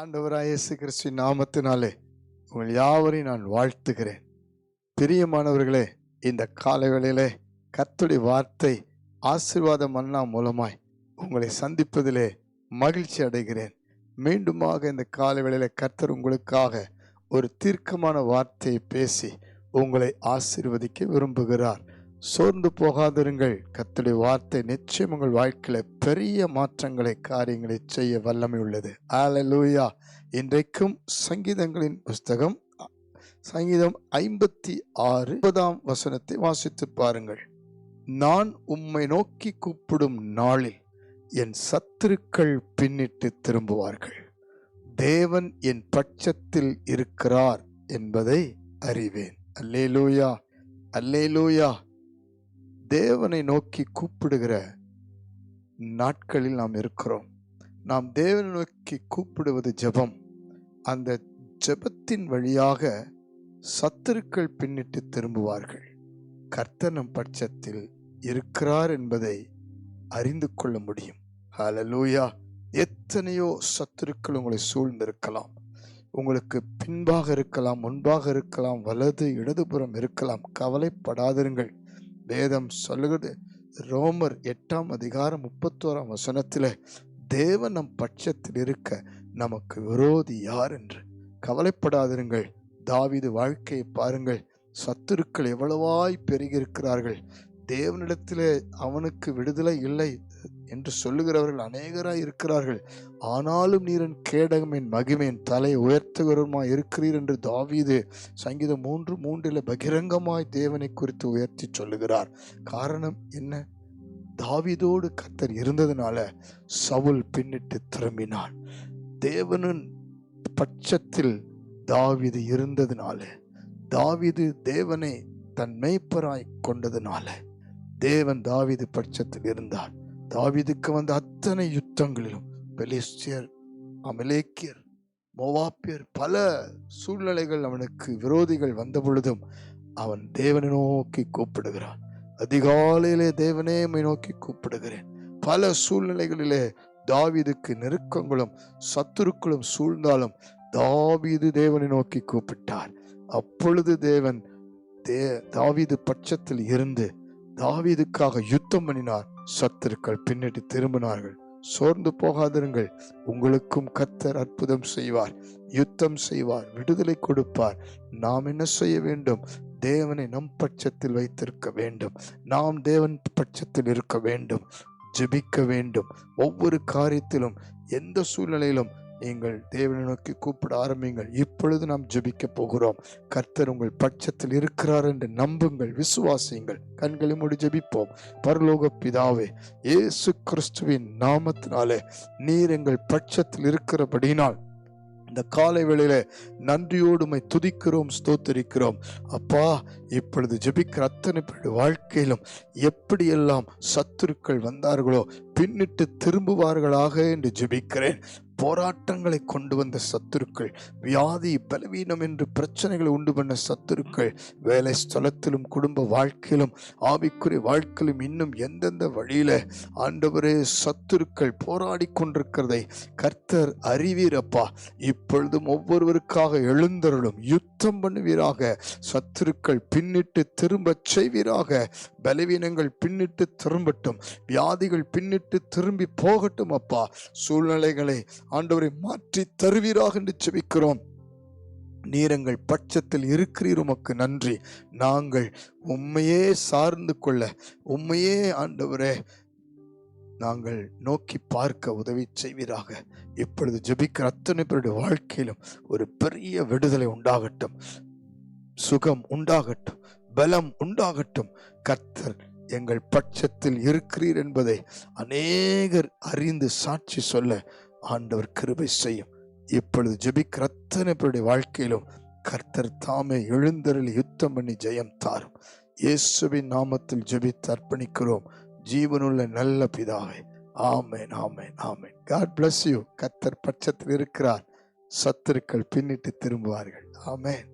ஆண்டவராய் இயேசு கிறிஸ்துவின் நாமத்தினாலே உங்கள் யாவரையும் நான் வாழ்த்துகிறேன். பிரியமானவர்களே இந்த காலை வேளையிலே வார்த்தை ஆசிர்வாத மன்னா மூலமாய் உங்களை சந்திப்பதிலே மகிழ்ச்சி அடைகிறேன். மீண்டுமாக இந்த காலை வேளையிலே கர்த்தர் உங்களுக்காக ஒரு தீர்க்கமான வார்த்தையை பேசி உங்களை ஆசிர்வதிக்க விரும்புகிறார். சோர்ந்து போகாதிருங்கள். கத்தடி வார்த்தை நிச்சயம் உங்கள் வாழ்க்கையில பெரிய மாற்றங்களை காரியங்களை செய்ய வல்லமை உள்ளது. ஆலலூயா இன்றைக்கும் சங்கீதங்களின் புஸ்தகம் சங்கீதம் ஐம்பத்தி ஆறு முப்பதாம் வசனத்தை வாசித்து பாருங்கள். நான் உம்மை நோக்கி கூப்பிடும் நாளில் என் சத்துருக்கள் பின்னிட்டு திரும்புவார்கள். தேவன் என் பட்சத்தில் இருக்கிறார் என்பதை அறிவேன். அல்லேலூயா அல்லேலூயா தேவனை நோக்கி கூப்பிடுகிற நாட்களில் நாம் இருக்கிறோம். நாம் தேவனை நோக்கி கூப்பிடுவது ஜெபம். அந்த ஜெபத்தின் வழியாக சத்துருக்கள் பின்னிட்டு திரும்புவார்கள். கர்த்தனம் பட்சத்தில் இருக்கிறார் என்பதை அறிந்து கொள்ள முடியும். ஹலலூயா எத்தனையோ சத்துருக்கள் உங்களை சூழ்ந்திருக்கலாம். உங்களுக்கு பின்பாக இருக்கலாம் முன்பாக இருக்கலாம் வலது இடதுபுறம் இருக்கலாம். கவலைப்படாதிருங்கள். வேதம் சொல்லுகிறது. ரோமர் எட்டாம் அதிகாரம் முப்பத்தோராம் வசனத்தில் தேவன் நம் பட்சத்தில் இருக்க நமக்கு விரோதி யார் என்று? கவலைப்படாதிருங்கள். தாவிது வாழ்க்கையை பாருங்கள். சத்துருக்கள் எவ்வளவாய் பெருகியிருக்கிறார்கள் தேவனிடத்தில் அவனுக்கு விடுதலை இல்லை என்று சொல்லுகிறவர்கள் அநேகராய் இருக்கிறார்கள். ஆனாலும் நீரன் கேடகமின் மகிமையின் தலை உயர்த்துகிறவருமாய் இருக்கிறீர் என்று தாவீது சங்கீதம் மூன்று மூன்றில் பகிரங்கமாய் தேவனை குறித்து உயர்த்தி சொல்லுகிறார். காரணம் என்ன? தாவீதோடு கத்தர் இருந்ததுனால சவுல் பின்னிட்டு திரும்பினான். தேவனின் பட்சத்தில் தாவிது இருந்ததுனால தாவிது தேவனை தன் மெய்ப்பராய் கொண்டதுனால. தேவன் தாவிது பட்சத்தில் இருந்தார். தாவிதுக்கு வந்த அத்தனை யுத்தங்களிலும் பெலிஸ்டியர் அமலேக்கியர் மோவாப்பியர் பல சூழ்நிலைகள் அவனுக்கு விரோதிகள் வந்த பொழுதும் அவன் தேவனை நோக்கி கூப்பிடுகிறான். அதிகாலையிலே தேவனே நோக்கி கூப்பிடுகிறேன். பல சூழ்நிலைகளிலே தாவிதுக்கு நெருக்கங்களும் சத்துருக்களும் சூழ்ந்தாலும் தாவீது தேவனை நோக்கி கூப்பிட்டார். அப்பொழுது தேவன் தே தாவீது பட்சத்தில் இருந்து தாவீதுக்காக யுத்தம் பண்ணினார். சத்துருக்கள் பின்னிட்டு திரும்பினார்கள். சோர்ந்து போகாதிருங்கள். உங்களுக்கும் கத்தர் அற்புதம் செய்வார். யுத்தம் செய்வார். விடுதலை கொடுப்பார். நாம் என்ன செய்ய வேண்டும்? தேவனை நம் பட்சத்தில் வைத்திருக்க வேண்டும். நாம் தேவன் பட்சத்தில் இருக்க வேண்டும். ஜெபிக்க வேண்டும். ஒவ்வொரு காரியத்திலும் எந்த சூழ்நிலையிலும் நீங்கள் தேவனை நோக்கி கூப்பிட ஆரம்பிங்கள் இப்பொழுது நாம் ஜெபிக்க போகிறோம். கர்த்தர் உங்கள் பட்சத்தில் இருக்கிறார் என்று நம்புங்கள் விசுவாசியுங்கள். கண்களை மூடி ஜெபிப்போம். பரலோக பிதாவே இயேசு கிறிஸ்துவின் நாமத்தினாலே நீர் எங்கள் பட்சத்தில் இருக்கிறபடினால் இந்த காலை வேளையில நன்றியோடு துதிக்கிறோம் ஸ்தோத்தரிக்கிறோம். அப்பா இப்பொழுது ஜெபிக்கிற அத்தனை பேருடைய வாழ்க்கையிலும் எப்படியெல்லாம் சத்துருக்கள் வந்தார்களோ பின்னிட்டு திரும்புவார்களாக என்று ஜெபிக்கிறேன். போராட்டங்களை கொண்டு வந்த சத்துருக்கள் வியாதி பலவீனம் என்று பிரச்சனைகளை உண்டு பண்ண சத்துருக்கள் வேலை ஸ்தலத்திலும் குடும்ப வாழ்க்கையிலும் ஆவிக்குரிய வாழ்க்கையிலும் இன்னும் எந்தெந்த வழியில ஆண்டவரே சத்துருக்கள் போராடி கொண்டிருக்கிறதை கர்த்தர் அறிவீரப்பா. இப்பொழுதும் ஒவ்வொருவருக்காக எழுந்தருளும் சுத்தம் பண்ணுவீராக. சத்துருக்கள் பின்னிட்டு திரும்பச் செய்வீராக. பலவீனங்கள் பின்னிட்டு திரும்பட்டும். வியாதிகள் பின்னிட்டு திரும்பி போகட்டும் அப்பா. சூழ்நிலைகளை ஆண்டவரை மாற்றி தருவீராக என்று செபிக்கிறோம் நீரங்கள் பட்சத்தில் இருக்கிறீர் உமக்கு நன்றி. நாங்கள் உண்மையே சார்ந்து கொள்ள உண்மையே ஆண்டவரே நாங்கள் நோக்கி பார்க்க உதவி செய்வீராக. இப்பொழுது ஜபிக்கிற அத்தனை பேருடைய வாழ்க்கையிலும் ஒரு பெரிய விடுதலை உண்டாகட்டும். சுகம் உண்டாகட்டும். பலம் உண்டாகட்டும். கர்த்தர் எங்கள் பட்சத்தில் இருக்கிறீர் என்பதை அநேகர் அறிந்து சாட்சி சொல்ல ஆண்டவர் கிருபை செய்யும். இப்பொழுது ஜபிக்கிற அத்தனை பேருடைய வாழ்க்கையிலும் கர்த்தர் தாமே எழுந்தருளி யுத்தம் பண்ணி ஜெயம் தாரும். இயேசுவின் நாமத்தில் ஜெபித்து அர்ப்பணிக்கிறோம். ஜீவனுள்ள நல்ல பிதாவே. ஆமேன் ஆமேன் ஆமேன். காட் பிளஸ் யூ கத்தர் பட்சத்தில் இருக்கிறார். சத்துருக்கள் பின்னிட்டு திரும்புவார்கள். ஆமேன்.